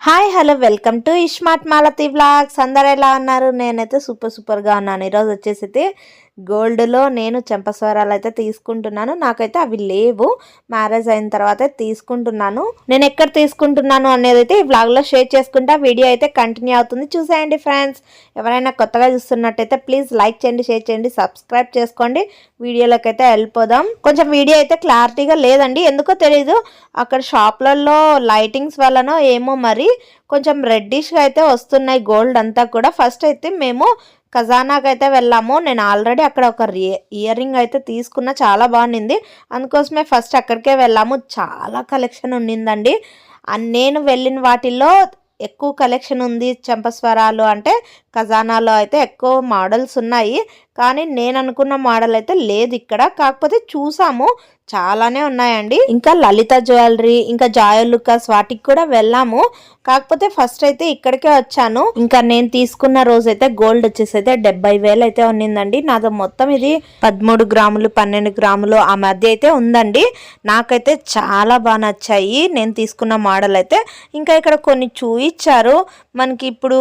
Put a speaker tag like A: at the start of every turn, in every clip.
A: Hi hello welcome to ismart Malathi vlogs అందరు ఎలా ఉన్నారు? నేనైతే సూపర్ సూపర్గా ఉన్నాను. ఈరోజు వచ్చేసి అయితే గోల్డ్లో నేను చెంపస్వరాలు అయితే తీసుకుంటున్నాను. నాకైతే అవి లేవు. మ్యారేజ్ అయిన తర్వాత తీసుకుంటున్నాను. నేను ఎక్కడ తీసుకుంటున్నాను అనేది అయితే ఈ వ్లాగ్లో షేర్ చేసుకుంటా. వీడియో అయితే కంటిన్యూ అవుతుంది. చూసేయండి ఫ్రెండ్స్. ఎవరైనా కొత్తగా చూస్తున్నట్టయితే ప్లీజ్ లైక్ చేయండి షేర్ చేయండి సబ్స్క్రైబ్ చేసుకోండి. వీడియోలోకి అయితే వెళ్ళిపోదాం. కొంచెం వీడియో అయితే క్లారిటీగా లేదండి. ఎందుకో తెలీదు. అక్కడ షాప్లలో లైటింగ్స్ వల్లనో ఏమో మరి కొంచెం రెడ్డిష్గా అయితే వస్తున్నాయి గోల్డ్ అంతా కూడా. ఫస్ట్ అయితే మేము ఖజానాకి అయితే వెళ్ళాము. నేను ఆల్రెడీ అక్కడ ఒక ఇయర్ రింగ్ అయితే తీసుకున్న. చాలా బాగుండింది. అందుకోసమే ఫస్ట్ అక్కడికే వెళ్ళాము. చాలా కలెక్షన్ ఉండిందండి. నేను వెళ్ళిన వాటిల్లో ఎక్కువ కలెక్షన్ ఉంది. చెంపస్వరాలు అంటే ఖజానాలో అయితే ఎక్కువ మోడల్స్ ఉన్నాయి. కానీ నేను అనుకున్న మోడల్ అయితే లేదు ఇక్కడ. కాకపోతే చూసాము. చాలానే ఉన్నాయండి. ఇంకా లలిత జ్యువెలరీ ఇంకా జాయోలుకాస్ వాటికి కూడా వెళ్ళాము. కాకపోతే ఫస్ట్ అయితే ఇక్కడికే వచ్చాను. ఇంకా నేను తీసుకున్న రోజు అయితే గోల్డ్ వచ్చేసి అయితే డెబ్బై వేలు అయితే ఉన్నిందండి. నాది మొత్తం ఇది పదమూడు గ్రాములు పన్నెండు గ్రాములు ఆ మధ్య అయితే ఉందండి. నాకైతే చాలా బాగా నచ్చాయి. నేను తీసుకున్న మోడల్ అయితే ఇంకా ఇక్కడ కొన్ని చూయించారు మనకి ఇప్పుడు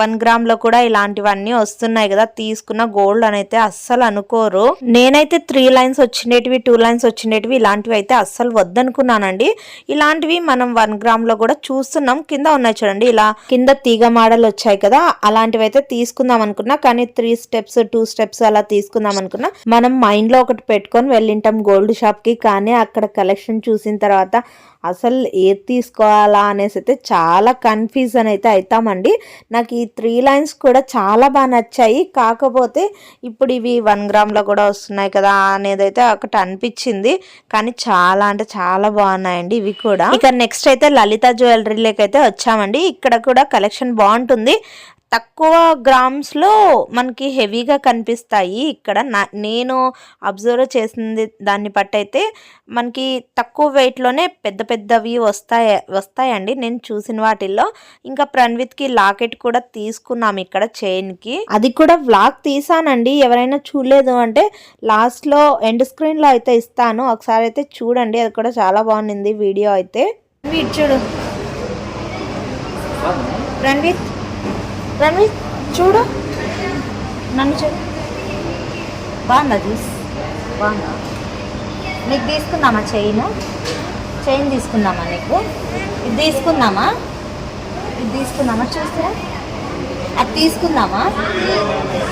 A: వన్ గ్రామ్లో కూడా ఇలాంటివన్నీ వస్తున్నాయి కదా. తీసుకున్న గోల్డ్ అని అయితే అస్సలు అనుకోరు. నేనైతే త్రీ లైన్స్ వచ్చినవి టూ లైన్స్ వచ్చినవి ఇలాంటివి అయితే అస్సలు వద్దనుకున్నానండి. ఇలాంటివి మనం వన్ గ్రామ్లో కూడా చూస్తున్నాం. కింద ఉన్నాయి చూడండి. ఇలా కింద తీగ మోడల్ వచ్చాయి కదా. అలాంటివి అయితే తీసుకుందాం అనుకున్నా. కానీ త్రీ స్టెప్స్ టూ స్టెప్స్ అలా తీసుకుందాం అనుకున్నా. మనం మైండ్లో ఒకటి పెట్టుకొని వెళ్ళింటాం గోల్డ్ షాప్కి కానీ అక్కడ కలెక్షన్ చూసిన తర్వాత అసలు ఏది తీసుకోవాలా అనేసి అయితే చాలా కన్ఫ్యూజన్ అయితే అవుతామండి నాకు ఈ త్రీ లైన్స్ కూడా చాలా బాగా నచ్చాయి. కాకపోతే ఇప్పుడు ఇవి వన్ గ్రామ్లో కూడా వస్తున్నాయి కదా అనేది అయితే ఒకటి అనిపించింది. కానీ చాలా అంటే చాలా బాగున్నాయండి ఇవి కూడా. ఇక నెక్స్ట్ అయితే లలిత జ్యువెలరీలోకి అయితే వచ్చామండి. ఇక్కడ కూడా కలెక్షన్ బాగుంటుంది. తక్కువ గ్రామ్స్లో మనకి హెవీగా కనిపిస్తాయి. ఇక్కడ నా నేను అబ్జర్వ్ చేసింది దాన్ని బట్టి అయితే మనకి తక్కువ వెయిట్లోనే పెద్ద పెద్దవి వస్తాయి వస్తాయండి. నేను చూసిన వాటిల్లో ఇంకా ప్రణ్విత్కి లాకెట్ కూడా తీసుకున్నాం ఇక్కడ చైన్కి. అది కూడా వ్లాగ్ తీసానండి. ఎవరైనా చూడలేదు అంటే లాస్ట్లో ఎండ్ స్క్రీన్లో అయితే ఇస్తాను. ఒకసారి అయితే చూడండి. అది కూడా చాలా బాగుంది వీడియో అయితే. చూడు రణ్విత్ రణ్వీర్ చూడు. నన్ను చూడు బాగుందా జ్యూస్? బాగుందా? నీకు తీసుకుందామా చైన్? చైన్ తీసుకుందామా నీకు? ఇది తీసుకుందామా? ఇది తీసుకుందామా? చూస్తే అది తీసుకుందామా?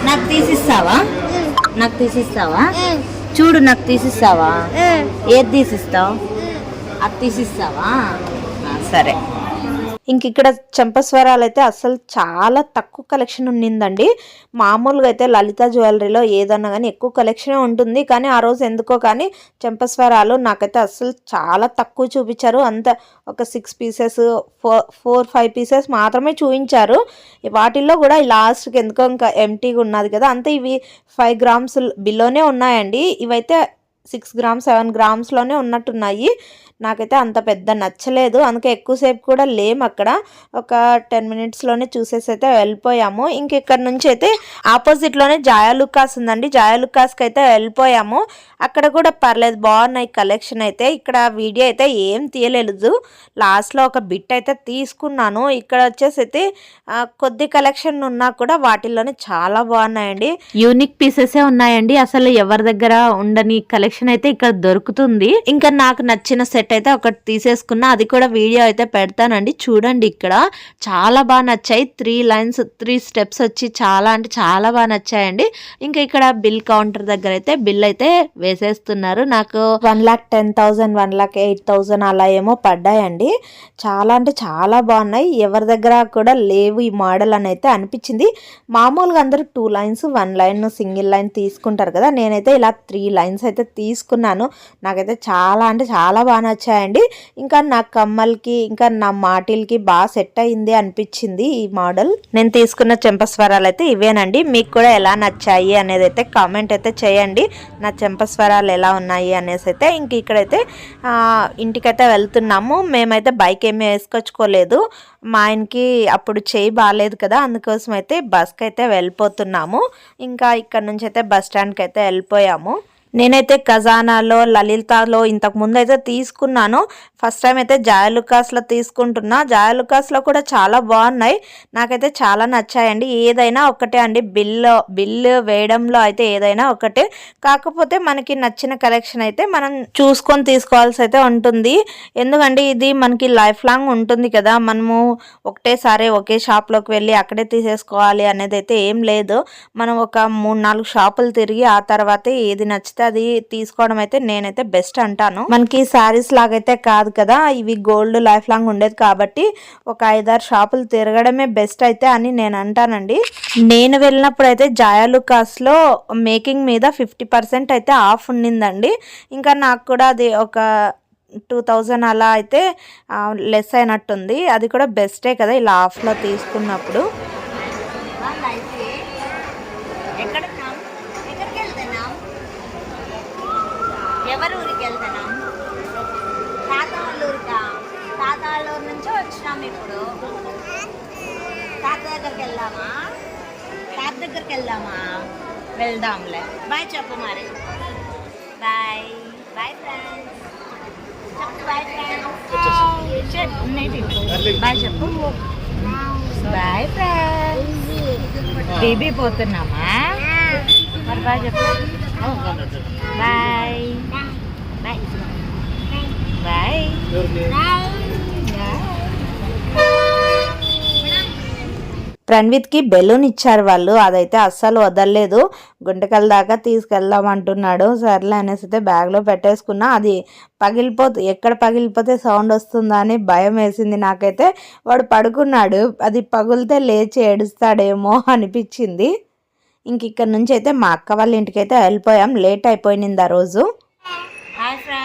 A: నాకు తీసిస్తావా? నాకు తీసిస్తావా? చూడు నాకు తీసిస్తావా? ఏది తీసిస్తావు? అది తీసిస్తావా? సరే. ఇంక ఇక్కడ చెంపస్వరాలు అయితే అసలు చాలా తక్కువ కలెక్షన్ ఉన్నిందండి. మామూలుగా అయితే లలిత జ్యువెలరీలో ఏదన్నా కానీ ఎక్కువ కలెక్షనే ఉంటుంది. కానీ ఆ రోజు ఎందుకో కానీ చెంపస్వరాలు నాకైతే అసలు చాలా తక్కువ చూపించారు. అంత ఒక six pieces four four five pieces మాత్రమే చూపించారు వాటిల్లో కూడా లాస్ట్కి ఎందుకో ఇంకా ఎంటీగా ఉన్నది కదా. అంతే ఇవి ఫైవ్ గ్రామ్స్ బిలోనే ఉన్నాయండి. ఇవైతే సిక్స్ గ్రామ్స్ సెవెన్ గ్రామ్స్లోనే ఉన్నట్టున్నాయి. నాకైతే అంత పెద్ద నచ్చలేదు. అందుకే ఎక్కువసేపు కూడా లేము అక్కడ. ఒక టెన్ మినిట్స్లోనే చూసేసి అయితే వెళ్ళిపోయాము. ఇంక ఇక్కడ నుంచి అయితే ఆపోజిట్లోనే జాయాలుకాస్ ఉందండి. జాయాలుకాస్కి అయితే వెళ్ళిపోయాము. అక్కడ కూడా పర్లేదు బాగున్నాయి కలెక్షన్ అయితే. ఇక్కడ వీడియో అయితే ఏం తీయలేదు. లాస్ట్లో ఒక బిట్ అయితే తీసుకున్నాను. ఇక్కడ వచ్చేసి అయితే కొద్ది కలెక్షన్ ఉన్నా కూడా వాటిల్లోనే చాలా బాగున్నాయండి. యూనిక్ పీసెసే ఉన్నాయండి. అసలు ఎవరి దగ్గర ఉండని కలెక్షన్ అయితే ఇక్కడ దొరుకుతుంది. ఇంకా నాకు నచ్చిన సెట్ అయితే ఒకటి తీసేసుకున్నా. అది కూడా వీడియో అయితే పెడతానండి. చూడండి ఇక్కడ. చాలా బాగా నచ్చాయి. త్రీ లైన్స్ త్రీ స్టెప్స్ వచ్చి చాలా అంటే చాలా బాగా నచ్చాయండి. ఇంకా ఇక్కడ బిల్ కౌంటర్ దగ్గర అయితే బిల్ అయితే వేసేస్తున్నారు. నాకు one lakh ten thousand one lakh eight thousand అలా ఏమో పడ్డాయండి. చాలా అంటే చాలా బాగున్నాయి. ఎవరి దగ్గర కూడా లేవు ఈ మోడల్ అని అయితే అనిపించింది. మామూలుగా అందరూ two lines one line single line తీసుకుంటారు కదా. నేనైతే ఇలా త్రీ లైన్స్ అయితే తీసుకున్నాను. నాకైతే చాలా అంటే చాలా బాగా నచ్చాయండి. ఇంకా నా కమ్మల్కి ఇంకా నా మాటిల్కి బాగా సెట్ అయింది అనిపించింది ఈ మోడల్. నేను తీసుకున్న చెంపస్వరాలు అయితే ఇవేనండి. మీకు కూడా ఎలా నచ్చాయి అనేది అయితే కామెంట్ అయితే చేయండి. నా చెంపస్వరాలు ఎలా ఉన్నాయి అనేసి అయితే ఇంక ఇక్కడైతే ఇంటికైతే వెళ్తున్నాము. మేమైతే బైక్ ఏమీ వేసుకొచ్చుకోలేదు. మా ఆయనకి అప్పుడు చేయి బాగాలేదు కదా అందుకోసం అయితే బస్కి అయితే వెళ్ళిపోతున్నాము. ఇంకా ఇక్కడ నుంచి అయితే బస్ స్టాండ్కి అయితే వెళ్ళిపోయాము. నేనైతే ఖజానాలో లలితాలో ఇంతకు ముందు అయితే తీసుకున్నాను. ఫస్ట్ టైం అయితే జాయలుకాస్లో తీసుకుంటున్నా. జాయలుకాస్లో కూడా చాలా బాగున్నాయి. నాకైతే చాలా నచ్చాయండి. ఏదైనా ఒకటే అండి. బిల్లు బిల్లు వేయడంలో అయితే ఏదైనా ఒకటే. కాకపోతే మనకి నచ్చిన కలెక్షన్ అయితే మనం చూసుకొని తీసుకోవాల్సి అయితే ఉంటుంది. ఎందుకంటే ఇది మనకి లైఫ్ లాంగ్ ఉంటుంది కదా. మనము ఒకటేసారి ఒకే షాప్లోకి వెళ్ళి అక్కడే తీసేసుకోవాలి అనేది అయితే ఏం లేదు. మనం ఒక మూడు నాలుగు షాపులు తిరిగి ఆ తర్వాతే ఏది నచ్చితే అది తీసుకోవడం అయితే నేనైతే బెస్ట్ అంటాను. మనకి శారీస్ లాగైతే కాదు కదా ఇవి గోల్డ్ లైఫ్ లాంగ్ ఉండేది కాబట్టి ఒక ఐదారు షాపులు తిరగడమే బెస్ట్ అయితే అని నేను అంటానండి. నేను వెళ్ళినప్పుడు అయితే జాయాలుకాస్లో మేకింగ్ మీద ఫిఫ్టీ పర్సెంట్ అయితే ఆఫ్ ఉండిందండి. ఇంకా నాకు కూడా అది ఒక టూ థౌజండ్ అలా అయితే లెస్ అయినట్టుంది. అది కూడా బెస్టే కదా ఇలా ఆఫ్లో తీసుకున్నప్పుడు.
B: ఎవరు ఊరికి వెళ్తున్నాం తాత వాళ్ళ ఊరికా తాత వాళ్ళ ఊరి నుంచి వచ్చినాం ఇప్పుడు తాత దగ్గరికి వెళ్దామా తాత దగ్గరికి వెళ్దామా వెళ్దాంలే బాయ్ చెప్పు మరి బాయ్ బాయ్ ఫ్రెండ్స్ చెప్పు బాయ్ ఫ్రెండ్స్ బాయ్ చెప్పు బాయ్ ఫ్రెండ్స్ బేబీ పోతున్నామా మరి బాయ్ చెప్పు. బాయ్. బాయ్. బాయ్.
A: ప్రణ్విత్కి బెలూన్ ఇచ్చారు వాళ్ళు. అదైతే అస్సలు వదలలేదు. గుంటకల దాకా తీసుకెళ్దాం అంటున్నాడు. సర్లే అనేసి అయితే బ్యాగ్లో పెట్టేసుకున్నా. అది పగిలిపోతే ఎక్కడ పగిలిపోతే సౌండ్ వస్తుందా అని భయం వేసింది నాకైతే. వాడు పడుకున్నాడు. అది పగిలితే లేచి ఏడుస్తాడేమో అనిపించింది. ఇంక ఇక్కడ నుంచి అయితే మా అక్క వాళ్ళ ఇంటికి అయితే వెళ్ళిపోయాం. లేట్ అయిపోయింది ఆ రోజు.
B: హాయ్ ఫ్రెండ్స్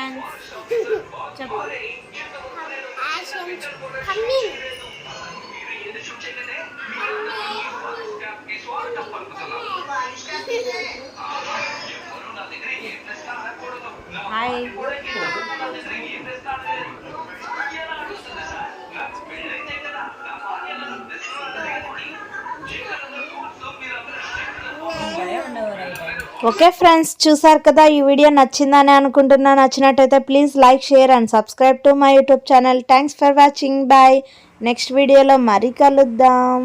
A: ఓకే ఫ్రెండ్స్ చూసారు కదా ఈ వీడియో నచ్చిందని అనుకుంటున్నా. నచ్చినట్టయితే please like share and subscribe to my YouTube channel. Thanks for watching. Bye. Next వీడియోలో మరీ కలుద్దాం.